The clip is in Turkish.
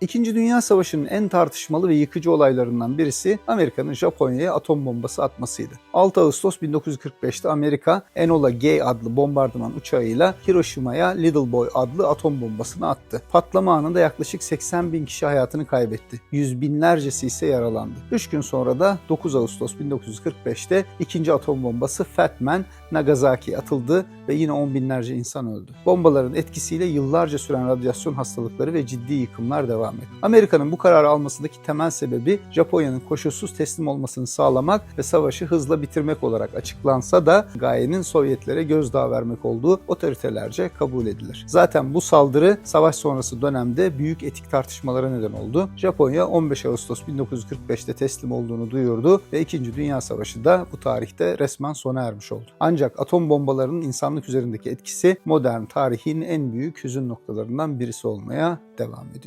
İkinci Dünya Savaşı'nın en tartışmalı ve yıkıcı olaylarından birisi Amerika'nın Japonya'ya atom bombası atmasıydı. 6 Ağustos 1945'te Amerika Enola Gay adlı bombardıman uçağıyla Hiroşima'ya Little Boy adlı atom bombasını attı. Patlama anında yaklaşık 80 bin kişi hayatını kaybetti. Yüz binlercesi ise yaralandı. 3 gün sonra da 9 Ağustos 1945'te ikinci atom bombası Fat Man Nagasaki'ye atıldı ve yine on binlerce insan öldü. Bombaların etkisiyle yıllarca süren radyasyon hastalıkları ve ciddi yıkımlar devam etti. Amerika'nın bu kararı almasındaki temel sebebi Japonya'nın koşulsuz teslim olmasını sağlamak ve savaşı hızla bitirmek olarak açıklansa da gayenin Sovyetlere gözdağı vermek olduğu otoritelerce kabul edilir. Zaten bu saldırı savaş sonrası dönemde büyük etik tartışmalara neden oldu. Japonya 15 Ağustos 1945'te teslim olduğunu duyurdu ve 2. Dünya Savaşı da bu tarihte resmen sona ermiş oldu. Ancak atom bombalarının insanlık üzerindeki etkisi modern tarihin en büyük hüzün noktalarından birisi olmaya devam ediyor.